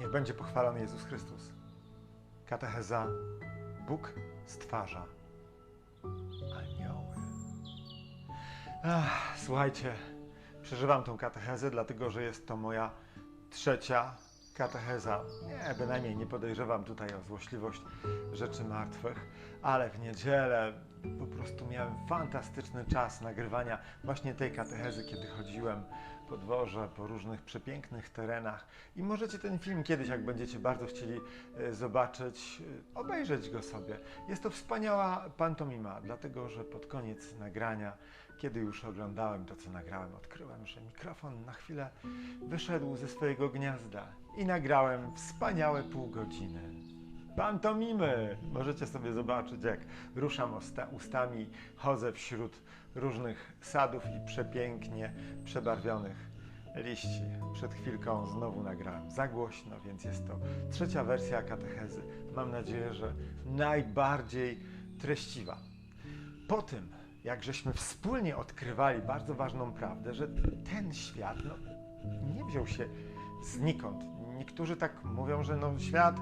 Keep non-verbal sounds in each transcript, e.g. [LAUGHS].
Niech będzie pochwalony Jezus Chrystus. Katecheza Bóg stwarza anioły. Ach, słuchajcie, przeżywam tą katechezę, dlatego że jest to moja trzecia katecheza. Nie, bynajmniej nie podejrzewam tutaj o złośliwość rzeczy martwych, ale w niedzielę po prostu miałem fantastyczny czas nagrywania właśnie tej katechezy, kiedy chodziłem po dworze, po różnych przepięknych terenach. I możecie ten film kiedyś, jak będziecie bardzo chcieli e, zobaczyć, e, obejrzeć go sobie. Jest to wspaniała pantomima, dlatego że pod koniec nagrania, kiedy już oglądałem to, co nagrałem, odkryłem, że mikrofon na chwilę wyszedł ze swojego gniazda i nagrałem wspaniałe pół godziny. Pantomimy! Możecie sobie zobaczyć, jak ruszam ustami, chodzę wśród różnych sadów i przepięknie przebarwionych liści. Przed chwilką znowu nagrałem za głośno, więc jest to trzecia wersja katechezy. Mam nadzieję, że najbardziej treściwa. Po tym, jak żeśmy wspólnie odkrywali bardzo ważną prawdę, że ten świat no, nie wziął się znikąd. Niektórzy tak mówią, że no świat,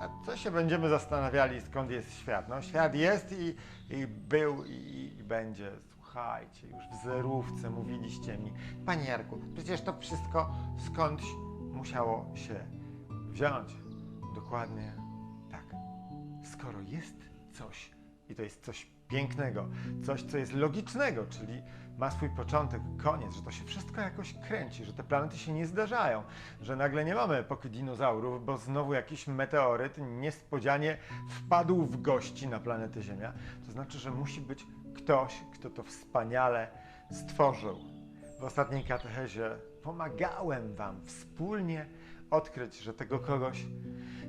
a co się będziemy zastanawiali, skąd jest świat? No świat jest i, i był i, i będzie. Słuchajcie, już w zerówce mówiliście mi, Panie Jarku, przecież to wszystko skądś musiało się wziąć. Dokładnie tak. Skoro jest coś, i to jest coś pięknego, coś, co jest logicznego, czyli ma swój początek, koniec, że to się wszystko jakoś kręci, że te planety się nie zdarzają, że nagle nie mamy epoki dinozaurów, bo znowu jakiś meteoryt niespodzianie wpadł w gości na planetę Ziemia, to znaczy, że musi być ktoś, kto to wspaniale stworzył. W ostatniej katechezie pomagałem Wam wspólnie odkryć, że tego kogoś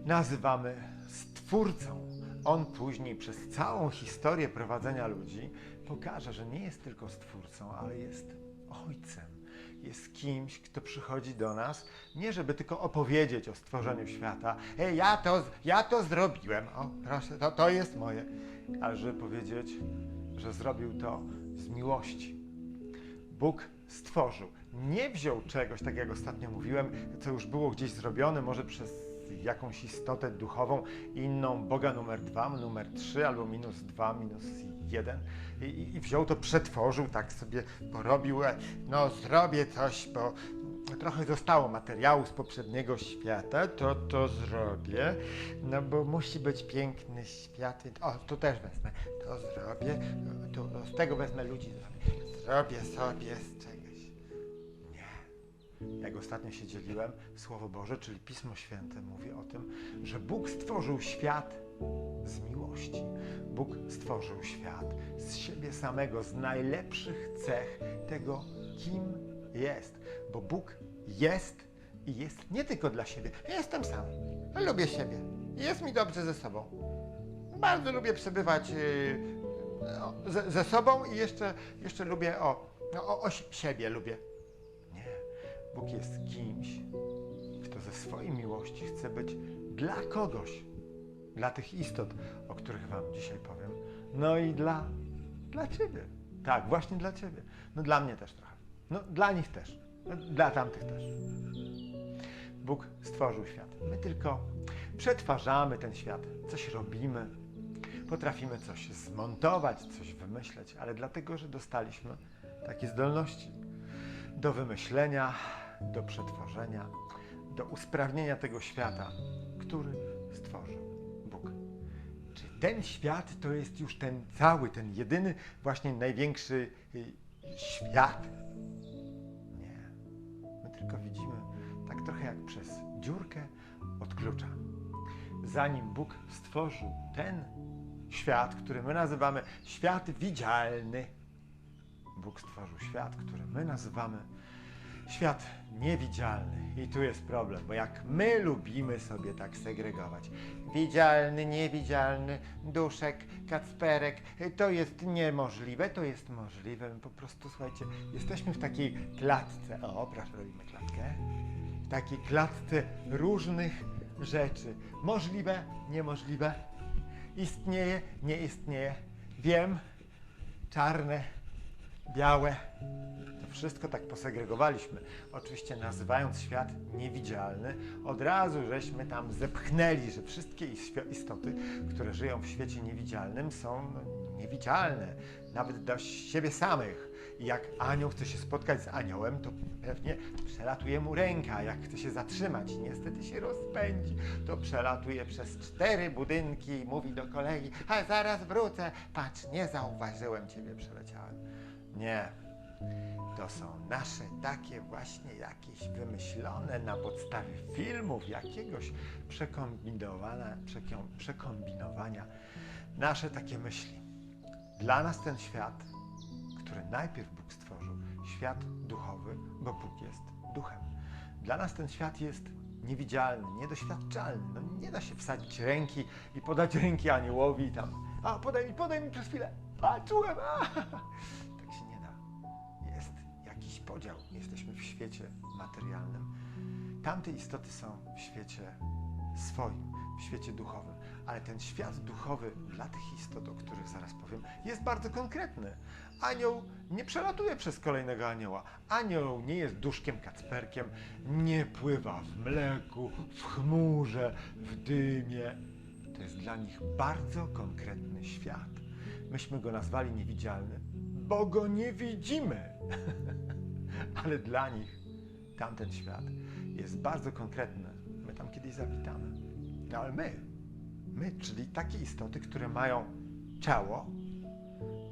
nazywamy Stwórcą. On później przez całą historię prowadzenia ludzi pokaże, że nie jest tylko Stwórcą, ale jest Ojcem. Jest kimś, kto przychodzi do nas, nie żeby tylko opowiedzieć o stworzeniu świata. Ej, ja to, ja to zrobiłem. O, proszę, to, to jest moje. Ale żeby powiedzieć, że zrobił to z miłości. Bóg stworzył. Nie wziął czegoś, tak jak ostatnio mówiłem, co już było gdzieś zrobione, może przez jakąś istotę duchową, inną Boga numer dwa, numer trzy, albo minus dwa, minus jeden i, i- wziął to, przetworzył, tak sobie porobił, e, no zrobię coś, bo trochę zostało materiału z poprzedniego świata, to to zrobię, no bo musi być piękny świat, więc- o, tu też wezmę, to zrobię, tu, z tego wezmę ludzi, zrobię sobie z czegoś. Jak ostatnio się dzieliłem, Słowo Boże, czyli Pismo Święte mówi o tym, że Bóg stworzył świat z miłości. Bóg stworzył świat z siebie samego, z najlepszych cech tego, kim jest. Bo Bóg jest i jest nie tylko dla siebie. Ja jestem sam. Lubię siebie. Jest mi dobrze ze sobą. Bardzo lubię przebywać ze, ze sobą i jeszcze, jeszcze lubię o, no, o, o siebie lubię. Bóg jest kimś, kto ze swojej miłości chce być dla kogoś. Dla tych istot, o których Wam dzisiaj powiem. No i dla, dla Ciebie. Tak, właśnie dla Ciebie. No dla mnie też trochę. No dla nich też. No, dla tamtych też. Bóg stworzył świat. My tylko przetwarzamy ten świat, coś robimy, potrafimy coś zmontować, coś wymyśleć, ale dlatego, że dostaliśmy takie zdolności do wymyślenia, do przetworzenia, do usprawnienia tego świata, który stworzył Bóg. Czy ten świat to jest już ten cały, ten jedyny, właśnie największy y, świat? Nie. My tylko widzimy tak trochę jak przez dziurkę od klucza. Zanim Bóg stworzył ten świat, który my nazywamy świat widzialny, Bóg stworzył świat, który my nazywamy świat niewidzialny. I tu jest problem, bo jak my lubimy sobie tak segregować, widzialny, niewidzialny, duszek, kacperek, to jest niemożliwe, to jest możliwe. My po prostu, słuchajcie, jesteśmy w takiej klatce. O, proszę, robimy klatkę. W takiej klatce różnych rzeczy. Możliwe, niemożliwe. Istnieje, nie istnieje. Wiem, czarne, białe. Wszystko tak posegregowaliśmy. Oczywiście nazywając świat niewidzialny, od razu żeśmy tam zepchnęli, że wszystkie istoty, które żyją w świecie niewidzialnym są niewidzialne, nawet dla siebie samych. I jak anioł chce się spotkać z aniołem, to pewnie przelatuje mu ręka. Jak chce się zatrzymać niestety się rozpędzi, to przelatuje przez cztery budynki i mówi do kolegi, a zaraz wrócę, patrz, nie zauważyłem ciebie, przeleciałem. Nie, to są nasze takie właśnie jakieś wymyślone na podstawie filmów, jakiegoś przekombinowania, przekombinowania, nasze takie myśli. Dla nas ten świat, który najpierw Bóg stworzył, świat duchowy, bo Bóg jest duchem. Dla nas ten świat jest niewidzialny, niedoświadczalny. No, nie da się wsadzić ręki i podać ręki aniołowi i tam, a podaj mi, podaj mi przez chwilę, a czułem, a. podział. Jesteśmy w świecie materialnym. Tamte istoty są w świecie swoim, w świecie duchowym. Ale ten świat duchowy dla tych istot, o których zaraz powiem, jest bardzo konkretny. Anioł nie przelatuje przez kolejnego anioła. Anioł nie jest duszkiem kacperkiem, nie pływa w mleku, w chmurze, w dymie. To jest dla nich bardzo konkretny świat. Myśmy go nazwali niewidzialny, bo go nie widzimy. [LAUGHS] Ale dla nich tamten świat jest bardzo konkretny. My tam kiedyś zawitamy. No ale my, my, czyli takie istoty, które mają ciało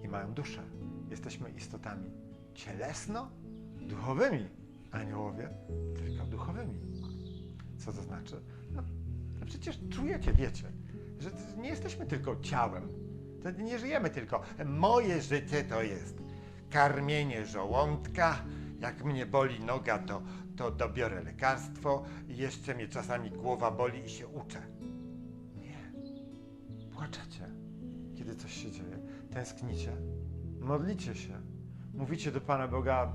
i mają duszę. Jesteśmy istotami cielesno-duchowymi. Aniołowie tylko duchowymi. Co to znaczy? No, no przecież czujecie, wiecie, że nie jesteśmy tylko ciałem. To nie żyjemy tylko. Moje życie to jest karmienie żołądka. Jak mnie boli noga, to, to dobiorę lekarstwo. I jeszcze mnie czasami głowa boli i się uczę. Nie. Płaczecie, kiedy coś się dzieje. Tęsknicie. Modlicie się. Mówicie do Pana Boga,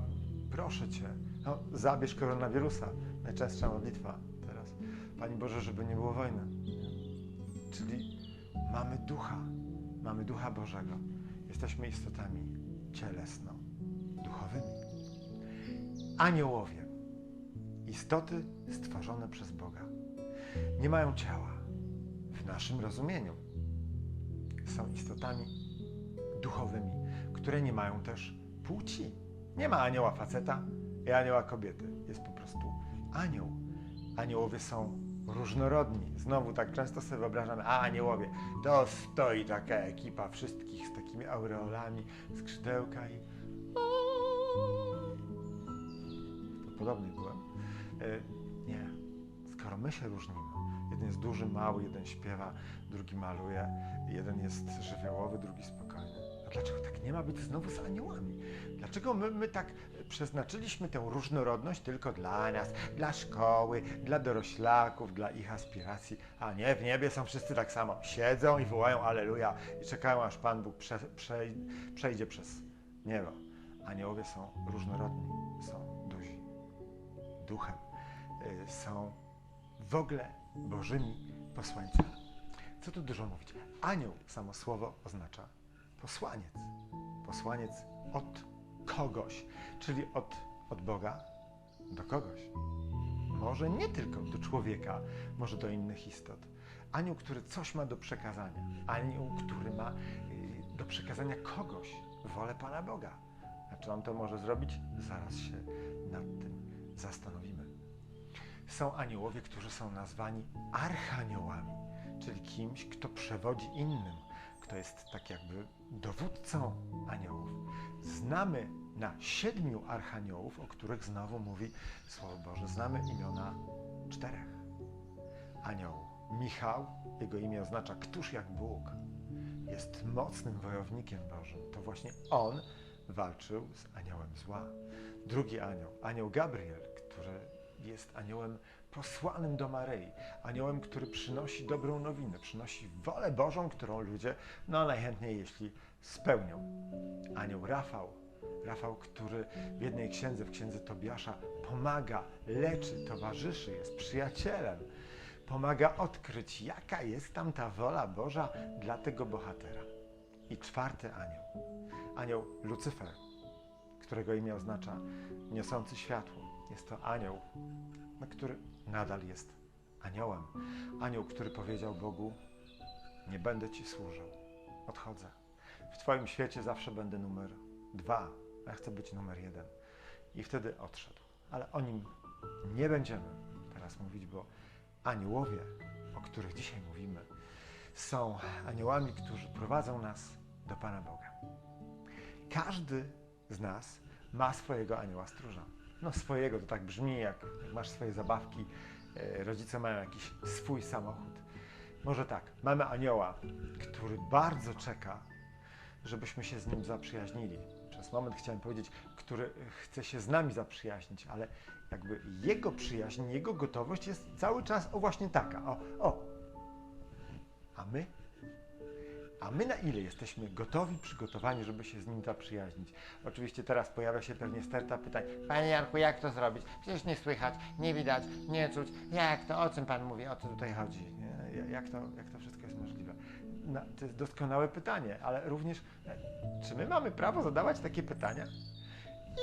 proszę Cię, no, zabierz koronawirusa. Najczęstsza modlitwa teraz. Pani Boże, żeby nie było wojny. Czyli mamy ducha. Mamy ducha Bożego. Jesteśmy istotami cielesno-duchowymi. Aniołowie. Istoty stworzone przez Boga. Nie mają ciała w naszym rozumieniu. Są istotami duchowymi, które nie mają też płci. Nie ma anioła faceta i anioła kobiety. Jest po prostu anioł. Aniołowie są różnorodni. Znowu tak często sobie wyobrażamy, a aniołowie, to stoi taka ekipa wszystkich z takimi aureolami, skrzydełka i... To podobnie byłem. E, nie. Skoro my się różnimy, jeden jest duży, mały, jeden śpiewa, drugi maluje, jeden jest żywiołowy, drugi spokojny. A dlaczego tak nie ma być znowu z aniołami? Dlaczego my, my tak przeznaczyliśmy tę różnorodność tylko dla nas, dla szkoły, dla doroślaków, dla ich aspiracji, a nie, w niebie są wszyscy tak samo. Siedzą i wołają Aleluja i czekają, aż Pan Bóg prze, prze, przejdzie przez niebo. Aniołowie są różnorodni, są duchem, y, są w ogóle Bożymi posłańcami. Co tu dużo mówić? Anioł, samo słowo oznacza posłaniec. Posłaniec od kogoś, czyli od, od Boga do kogoś. Może nie tylko do człowieka, może do innych istot. Anioł, który coś ma do przekazania. Anioł, który ma y, do przekazania kogoś, wolę Pana Boga. A czy on to może zrobić? Zaraz się nad tym zastanowimy. Są aniołowie, którzy są nazwani archaniołami, czyli kimś, kto przewodzi innym, kto jest tak jakby dowódcą aniołów. Znamy na siedmiu archaniołów, o których znowu mówi Słowo Boże. Znamy imiona czterech. Anioł Michał, jego imię oznacza któż jak Bóg, jest mocnym wojownikiem Bożym. To właśnie on walczył z aniołem zła. Drugi anioł, anioł Gabriel, który jest aniołem posłanym do Maryi, aniołem, który przynosi dobrą nowinę, przynosi wolę Bożą, którą ludzie, no najchętniej jeśli spełnią. Anioł Rafał, Rafał, który w jednej księdze, w księdze Tobiasza, pomaga, leczy, towarzyszy, jest przyjacielem, pomaga odkryć, jaka jest tam ta wola Boża dla tego bohatera. I czwarty anioł, anioł Lucyfer, którego imię oznacza niosący światło. Jest to anioł, który nadal jest aniołem. Anioł, który powiedział Bogu: Nie będę Ci służył, odchodzę. W Twoim świecie zawsze będę numer dwa, a ja chcę być numer jeden. I wtedy odszedł. Ale o nim nie będziemy teraz mówić, bo aniołowie, o których dzisiaj mówimy, są aniołami, którzy prowadzą nas do Pana Boga. Każdy z nas ma swojego anioła stróża. No swojego, to tak brzmi, jak, jak masz swoje zabawki, e, rodzice mają jakiś swój samochód. Może tak, mamy anioła, który bardzo czeka, żebyśmy się z nim zaprzyjaźnili. Przez moment chciałem powiedzieć, który chce się z nami zaprzyjaźnić, ale jakby jego przyjaźń, jego gotowość jest cały czas o właśnie taka. O, o. A my? A my na ile jesteśmy gotowi, przygotowani, żeby się z nim zaprzyjaźnić? Oczywiście teraz pojawia się pewnie sterta pytań. Panie Janku, jak to zrobić? Przecież nie słychać, nie widać, nie czuć. Jak to? O czym pan mówi? O co tutaj? Chodzi. Nie? Jak, to, jak to wszystko jest możliwe? Na, to jest doskonałe pytanie, ale również, e, czy my mamy prawo zadawać takie pytania?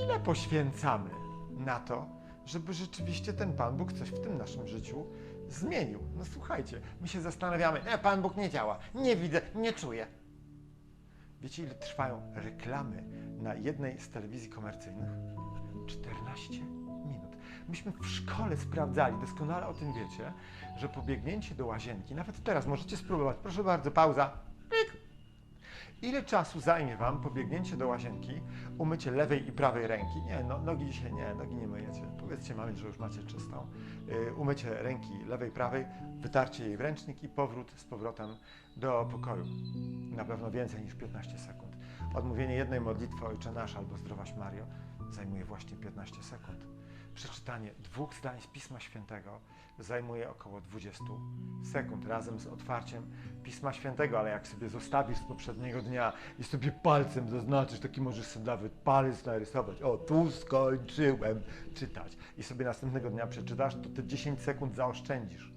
Ile poświęcamy na to, żeby rzeczywiście ten Pan Bóg coś w tym naszym życiu zmienił? No słuchajcie, my się zastanawiamy, E, pan Bóg nie działa, nie widzę, nie czuję. wiecie ile trwają reklamy na jednej z telewizji komercyjnych? 14 minut. Myśmy w szkole sprawdzali, doskonale o tym wiecie, że pobiegnięcie do łazienki, nawet teraz możecie spróbować, proszę bardzo, pauza. Pik. Ile czasu zajmie Wam pobiegnięcie do łazienki, umycie lewej i prawej ręki? Nie, no, nogi dzisiaj nie, nogi nie myjecie. Powiedzcie mamie, że już macie czystą. Yy, umycie ręki lewej, prawej, wytarcie jej w ręcznik i powrót z powrotem do pokoju. Na pewno więcej niż 15 sekund. Odmówienie jednej modlitwy Ojcze Nasz albo Zdrowaś Mario zajmuje właśnie 15 sekund. Przeczytanie dwóch zdań z Pisma Świętego zajmuje około 20 sekund razem z otwarciem Pisma Świętego, ale jak sobie zostawisz z poprzedniego dnia i sobie palcem zaznaczysz, taki możesz sobie nawet palec narysować. O, tu skończyłem czytać. I sobie następnego dnia przeczytasz, to te 10 sekund zaoszczędzisz.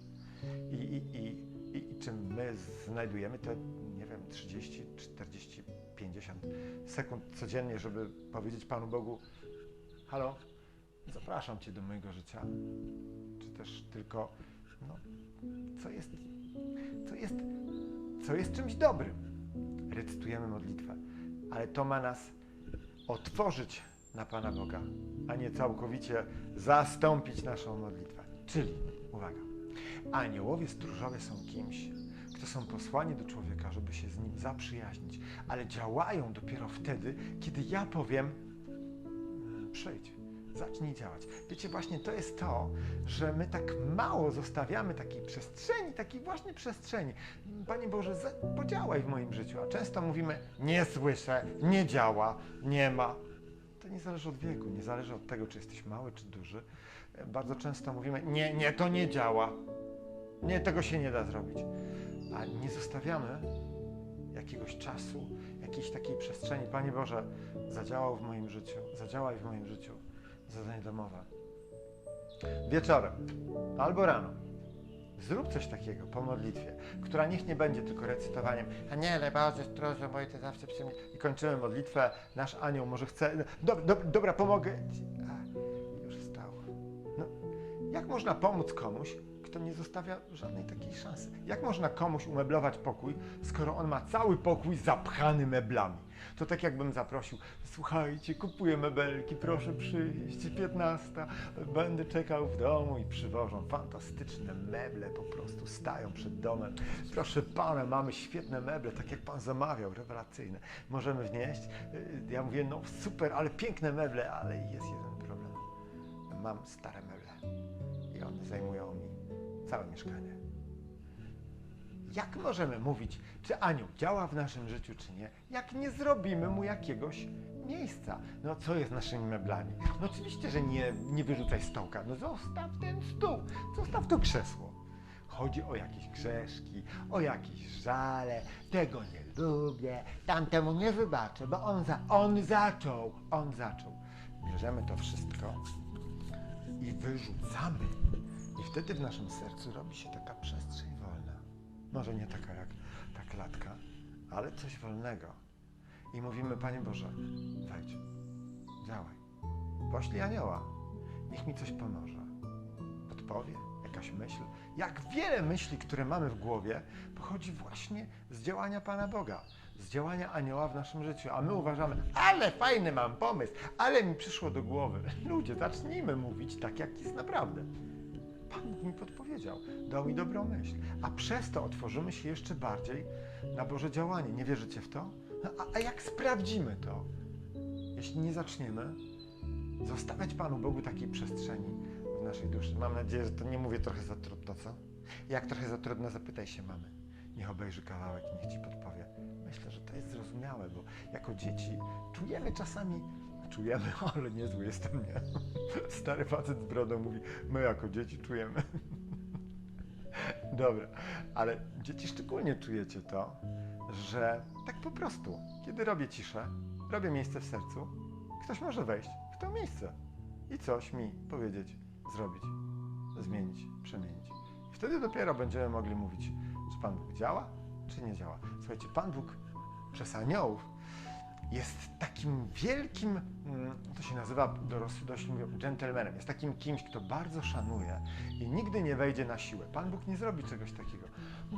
I, i, i, i, i czym my znajdujemy te, nie wiem, 30, 40, 50 sekund codziennie, żeby powiedzieć Panu Bogu, halo, zapraszam Cię do mojego życia. Czy też tylko, no, co jest, co jest, co jest czymś dobrym. Recytujemy modlitwę, ale to ma nas otworzyć na Pana Boga, a nie całkowicie zastąpić naszą modlitwę. Czyli, uwaga, aniołowie stróżowie są kimś, kto są posłani do człowieka, żeby się z nim zaprzyjaźnić, ale działają dopiero wtedy, kiedy ja powiem, "Mm, przyjdź, zacznij działać. Wiecie, właśnie to jest to, że my tak mało zostawiamy takiej przestrzeni, takiej właśnie przestrzeni. Panie Boże, podziałaj w moim życiu, a często mówimy, nie słyszę, nie działa, nie ma. To nie zależy od wieku, nie zależy od tego, czy jesteś mały, czy duży. Bardzo często mówimy, nie, nie, to nie działa. Nie, tego się nie da zrobić. A nie zostawiamy jakiegoś czasu, jakiejś takiej przestrzeni. Panie Boże, zadziałał w moim życiu, zadziałaj w moim życiu. Zadanie domowe. Wieczorem albo rano. Zrób coś takiego po modlitwie, która niech nie będzie tylko recytowaniem Aniele, Boże, stróżu mój, Ty zawsze przy mnie. i kończymy modlitwę. Nasz anioł może chce. Dob, dob, dobra, pomogę. ci. A, już wstał. No, jak można pomóc komuś, kto nie zostawia żadnej takiej szansy? Jak można komuś umeblować pokój, skoro on ma cały pokój zapchany meblami? To tak jakbym zaprosił, słuchajcie, kupuję mebelki, proszę przyjść, 15, będę czekał w domu i przywożą fantastyczne meble, po prostu stają przed domem. Proszę pana, mamy świetne meble, tak jak pan zamawiał, rewelacyjne. Możemy wnieść? Ja mówię, no super, ale piękne meble, ale jest jeden problem. Mam stare meble i one zajmują mi całe mieszkanie. Jak możemy mówić, czy anioł działa w naszym życiu, czy nie, jak nie zrobimy mu jakiegoś miejsca? No co jest naszymi meblami? No oczywiście, że nie, nie wyrzucaj stołka, no zostaw ten stół, zostaw to krzesło. Chodzi o jakieś grzeszki, o jakieś żale, tego nie lubię, tamtemu nie wybaczę, bo on, za, on zaczął, on zaczął. Bierzemy to wszystko i wyrzucamy. I wtedy w naszym sercu robi się taka przestrzeń. Może nie taka jak ta klatka, ale coś wolnego. I mówimy, Panie Boże, wejdź, Działaj. Poślij anioła. Niech mi coś pomoże. Podpowie, jakaś myśl. Jak wiele myśli, które mamy w głowie, pochodzi właśnie z działania Pana Boga, z działania anioła w naszym życiu. A my uważamy, ale fajny mam pomysł, ale mi przyszło do głowy. Ludzie, zacznijmy mówić tak, jak jest naprawdę. Pan Bóg mi podpowiedział, dał mi dobrą myśl, a przez to otworzymy się jeszcze bardziej na Boże działanie. Nie wierzycie w to? No, A, a jak sprawdzimy to? Jeśli nie zaczniemy zostawiać Panu Bogu takiej przestrzeni w naszej duszy. Mam nadzieję, że to nie mówię trochę za trudno, co? Jak trochę za trudno, zapytaj się mamy. Niech obejrzy kawałek i niech Ci podpowie. Myślę, że to jest zrozumiałe, bo jako dzieci czujemy czasami, czujemy, [LAUGHS] ale niezły jestem, nie? Stary facet z brodą mówi, my jako dzieci czujemy. Dobra, ale dzieci szczególnie czujecie to, że tak po prostu, kiedy robię ciszę, robię miejsce w sercu, ktoś może wejść w to miejsce i coś mi powiedzieć, zrobić, zmienić, przemienić. I wtedy dopiero będziemy mogli mówić, czy Pan Bóg działa, czy nie działa. Słuchajcie, Pan Bóg przez aniołów jest takim wielkim, mm, to się nazywa, dorosły dość mówią, gentlemanem. Jest takim kimś, kto bardzo szanuje i nigdy nie wejdzie na siłę. Pan Bóg nie zrobi czegoś takiego.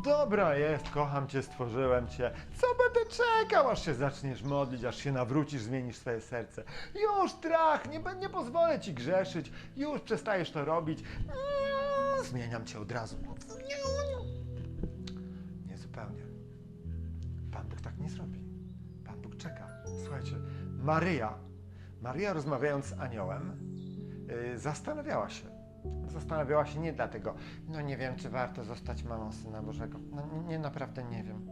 Dobra jest, kocham Cię, stworzyłem Cię. Co będę czekał, aż się zaczniesz modlić, aż się nawrócisz, zmienisz swoje serce. Już trach, nie, nie pozwolę Ci grzeszyć, już przestajesz to robić. Mm, Zmieniam Cię od razu. Nie zupełnie. Pan Bóg tak nie zrobi. Bóg czeka. Słuchajcie, Maryja, Maryja rozmawiając z aniołem, yy, zastanawiała się. Zastanawiała się nie dlatego, No nie wiem, czy warto zostać mamą Syna Bożego. No nie, nie naprawdę nie wiem.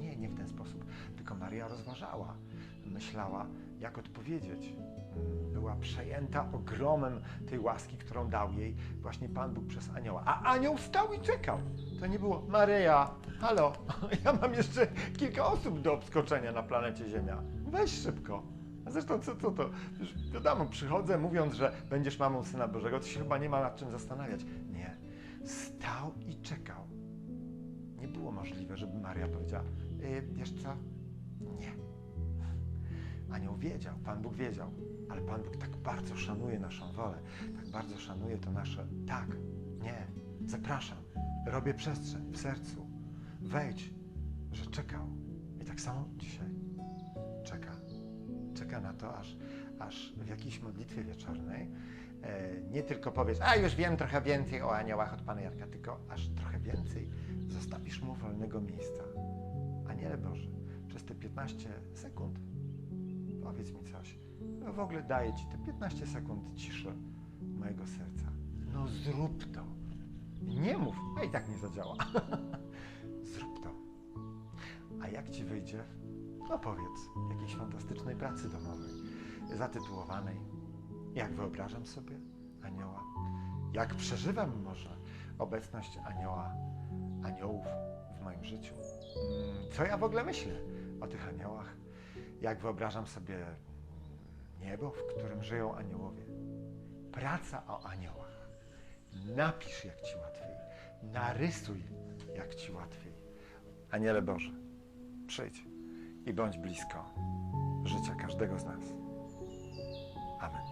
nie, nie w ten sposób, tylko Maryja rozważała, myślała, jak odpowiedzieć. Była przejęta ogromem tej łaski, którą dał jej właśnie Pan Bóg przez anioła. A anioł stał i czekał. To nie było Maryja, halo, [LAUGHS] ja mam jeszcze kilka osób do obskoczenia na planecie Ziemia. Weź szybko. A zresztą co, co to? Już wiadomo, przychodzę mówiąc, że będziesz mamą Syna Bożego, to się chyba nie ma nad czym zastanawiać. Nie. Stał i czekał. Nie było możliwe, żeby Maria powiedziała, y, wiesz co? Nie. Anioł wiedział, Pan Bóg wiedział, ale Pan Bóg tak bardzo szanuje naszą wolę, tak bardzo szanuje to nasze tak, nie, zapraszam, robię przestrzeń w sercu, wejdź, że czekał. I tak samo dzisiaj czeka. Czeka na to, aż, aż w jakiejś modlitwie wieczornej e, nie tylko powiesz, A już wiem trochę więcej o aniołach od Pana Jarka. Tylko aż trochę więcej zostawisz mu wolnego miejsca. Aniele Boże, przez te 15 sekund powiedz mi coś. No w ogóle daję Ci te 15 sekund ciszy mojego serca. No zrób to. Nie mów, a i tak nie zadziała. [LAUGHS] zrób to. A jak Ci wyjdzie? No powiedz, jakiejś fantastycznej pracy domowej, zatytułowanej Jak wyobrażam sobie anioła? Jak przeżywam może obecność anioła, aniołów w moim życiu? Mm, Co ja w ogóle myślę o tych aniołach? jak wyobrażam sobie niebo, w którym żyją aniołowie. Praca o aniołach. Napisz, jak ci łatwiej. Narysuj, jak ci łatwiej. Aniele Boże, przyjdź i bądź blisko życia każdego z nas. Amen.